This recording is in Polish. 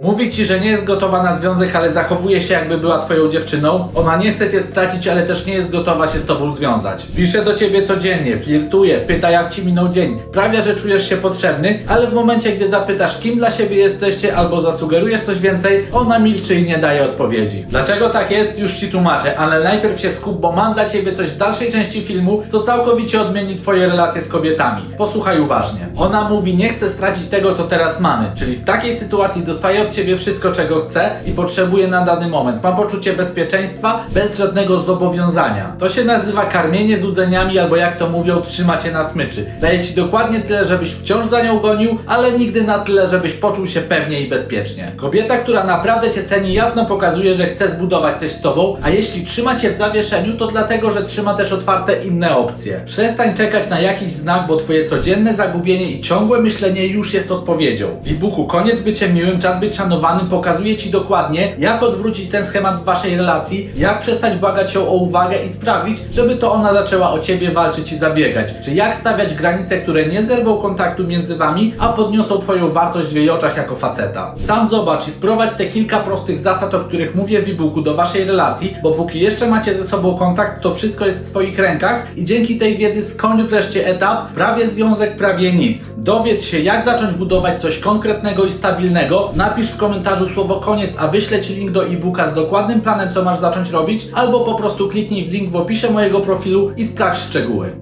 Mówi ci, że nie jest gotowa na związek, ale zachowuje się jakby była twoją dziewczyną. Ona nie chce cię stracić, ale też nie jest gotowa się z tobą związać. Pisze do ciebie codziennie, flirtuje, pyta jak ci minął dzień. Sprawia, że czujesz się potrzebny, ale w momencie, gdy zapytasz kim dla siebie jesteście albo zasugerujesz coś więcej, ona milczy i nie daje odpowiedzi. Dlaczego tak jest, już ci tłumaczę, ale najpierw się skup, bo mam dla ciebie coś w dalszej części filmu, co całkowicie odmieni twoje relacje z kobietami. Posłuchaj uważnie. Ona mówi, nie chcę stracić tego, co teraz mamy, czyli w takiej sytuacji dostaje od ciebie wszystko, czego chce i potrzebuje na dany moment. Ma poczucie bezpieczeństwa bez żadnego zobowiązania. To się nazywa karmienie złudzeniami, albo jak to mówią, trzyma cię na smyczy. Daje ci dokładnie tyle, żebyś wciąż za nią gonił, ale nigdy na tyle, żebyś poczuł się pewnie i bezpiecznie. Kobieta, która naprawdę cię ceni, jasno pokazuje, że chce zbudować coś z tobą, a jeśli trzyma cię w zawieszeniu, to dlatego, że trzyma też otwarte inne opcje. Przestań czekać na jakiś znak, bo twoje codzienne zagubienie i ciągłe myślenie już jest odpowiedzią. Wibuchu, koniec byciem miłym, czas być szanowanym pokazuje ci dokładnie, jak odwrócić ten schemat w waszej relacji, jak przestać błagać ją o uwagę i sprawić, żeby to ona zaczęła o ciebie walczyć i zabiegać. Czy jak stawiać granice, które nie zerwą kontaktu między wami, a podniosą twoją wartość w jej oczach jako faceta. Sam zobacz i wprowadź te kilka prostych zasad, o których mówię w e-booku do waszej relacji, bo póki jeszcze macie ze sobą kontakt, to wszystko jest w twoich rękach i dzięki tej wiedzy skończ wreszcie etap prawie związek, prawie nic. Dowiedz się, jak zacząć budować coś konkretnego i stabilnego. Napisz w komentarzu słowo koniec, a wyślę ci link do e-booka z dokładnym planem, co masz zacząć robić, albo po prostu kliknij w link w opisie mojego profilu i sprawdź szczegóły.